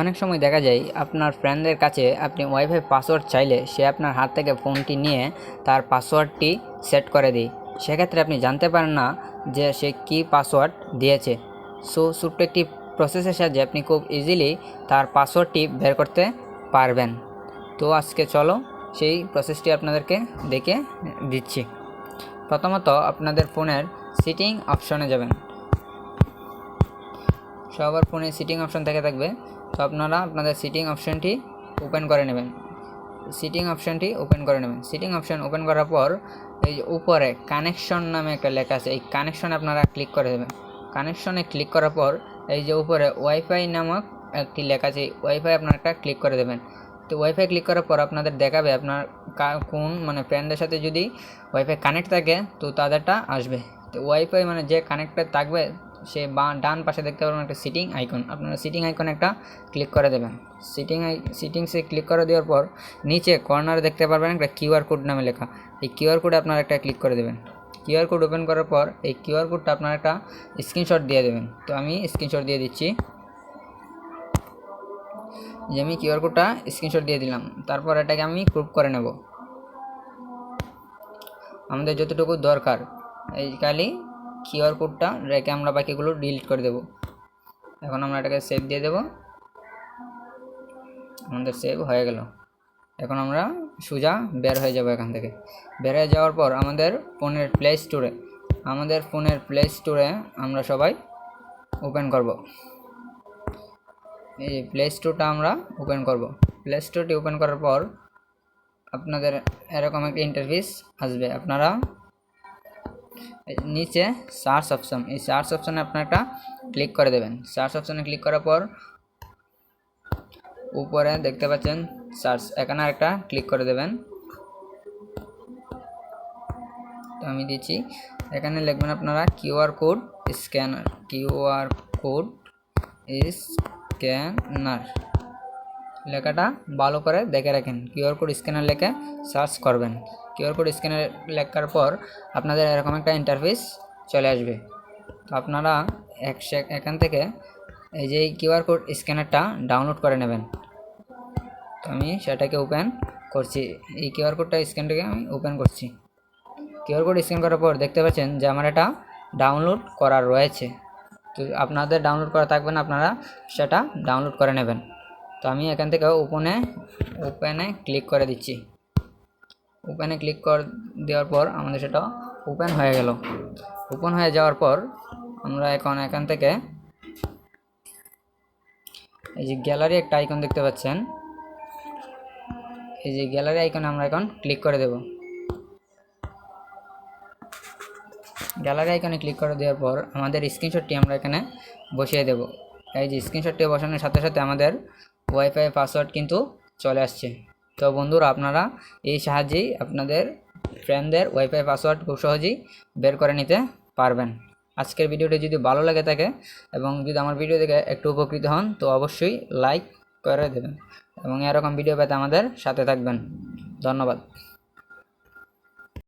অনেক সময় দেখা যায় আপনার ফ্রেন্ডদের কাছে আপনি ওয়াইফাই পাসওয়ার্ড চাইলে সে আপনার হাত থেকে ফোনটি নিয়ে তার পাসওয়ার্ডটি সেট করে দেয়। সেক্ষেত্রে আপনি জানতে পারেন না যে সে কী পাসওয়ার্ড দিয়েছে। সো ছোট্ট একটি প্রসেসের সাহায্যে আপনি খুব ইজিলি তার পাসওয়ার্ডটি বের করতে পারবেন। তো আজকে চলো সেই প্রসেসটি আপনাদেরকে দেখে দিচ্ছি। প্রথমত আপনাদের ফোনের সিটিং অপশনে যাবেন। সবার ফোনে সিটিং অপশন থেকে থাকবে। তো আপনারা আপনাদের সিটিং অপশনটি ওপেন করে নেবেন। সিটিং অপশনটি ওপেন করে নেবেন। সিটিং অপশন ওপেন করার পর এই যে উপরে কানেকশন নামে একটা লেখা আছে, এই কানেকশনে আপনারা ক্লিক করে দেবেন। কানেকশনে ক্লিক করার পর এই যে উপরে ওয়াইফাই নামক একটি লেখা আছে ওয়াইফাই আপনারা একটা ক্লিক করে দেবেন। তো ওয়াইফাই ক্লিক করার পর আপনাদের দেখাবে আপনার কোন মানে ফ্রেন্ডের সাথে যদি ওয়াইফাই কানেক্ট থাকে, তো তাদেরটা আসবে। তো ওয়াইফাই মানে যে কানেক্টেড থাকবে সে বা ডান পাশে দেখতে পারবেন একটা সিটিং আইকন আপনারা সিটিং আইকন একটা ক্লিক করে দেবেন। সিটিং আই সিটিংসে ক্লিক করে দেওয়ার পর নিচে কর্নারে দেখতে পারবেন একটা কিউআর কোড নামে লেখা। এই কিউআর কোডে আপনারা একটা ক্লিক করে দেবেন। কিউআর কোড ওপেন করার পর এই কিউআর কোডটা আপনারা একটা স্ক্রিনশট দিয়ে দেবেন। তো আমি স্ক্রিনশট দিয়ে দিচ্ছি। যে আমি কিউআর কোডটা স্ক্রিনশট দিয়ে দিলাম। তারপর এটাকে আমি প্রুভ করে নেব। আমাদের যতটুকু দরকার। এই খালি কিউআর কোডটা রেখে আমরা বাকিগুলো ডিলিট করে দেব। এখন আমরা এটাকে সেভ দিয়ে দেব। আমাদের সেভ হয়ে গেল। এখন আমরা সোজা বের হয়ে যাব এখান থেকে। বের হয়ে যাওয়ার পর আমাদের ফোনের প্লে স্টোরে আমাদের ফোনের প্লে স্টোরে আমরা সবাই ওপেন করব। এই প্লে স্টোরটা আমরা ওপেন করব। প্লে স্টোরটি ওপেন করার পর আপনাদের এরকম একটা ইন্টারফেস আসবে। আপনারা নিচে সার্চ অপশন এই সার্চ অপশনে আপনারা ক্লিক করে দেবেন। সার্চ অপশনে ক্লিক করার পর উপরে দেখতে পাচ্ছেন সার্চ এখানে একটা ক্লিক করে দেবেন। তো আমি দিচ্ছি। এখানে লিখবেন আপনারা QR code scanner QR code scanner লেখাটা ভালো করে দেখে রাখেন। কিউআর কোড স্ক্যানার লেখে সার্চ করবেন। কিউআর কোড স্ক্যানার লেখার পর আপনাদের এরকম একটা ইন্টারফেস চলে আসবে। তো আপনারা এক এখান থেকে এই যে কিউআর কোড স্ক্যানারটা ডাউনলোড করে নেবেন। তো আমি সেটাকে ওপেন করছি। এই কিউআর কোডটা স্ক্যানটাকে আমি ওপেন করছি। কিউআর কোড স্ক্যান করার পর দেখতে পাচ্ছেন যে আমার এটা ডাউনলোড করা রয়েছে। তো আপনাদের ডাউনলোড করা থাকবে না, আপনারা সেটা ডাউনলোড করে নেবেন। তো আমি এখান থেকে ওপেনে ওপেনে ক্লিক করে দিচ্ছি। ওপেনে ক্লিক কর, দেওয়ার পর আমাদের সেটা ওপেন হয়ে গেল। ওপেন হয়ে যাওয়ার পর আমরা এখন এখান থেকে এই যে গ্যালারি একটা আইকন দেখতে পাচ্ছেন। এই যে গ্যালারি আইকনে আমরা এখন ক্লিক করে দেব। গ্যালারি আইকনে ক্লিক করে দেওয়ার পর আমাদের স্ক্রিনশটটি আমরা এখানে বসিয়ে দেব। এই যে স্ক্রিনশটটি বসানোর সাথে সাথে আমাদের ওয়াইফাই পাসওয়ার্ড কিন্তু চলে আসছে। তো বন্ধুরা, আপনারা এই সাহায্যেই আপনাদের ফ্রেন্ডদের ওয়াইফাই পাসওয়ার্ড খুব সহজেই বের করে নিতে পারবেন। আজকের ভিডিওটি যদি ভালো লাগে থাকে এবং যদি আমার ভিডিও দেখে একটু উপকৃত হন, তো অবশ্যই লাইক করে দেবেন এবং এরকম ভিডিও পেতে আমাদের সাথে থাকবেন। ধন্যবাদ।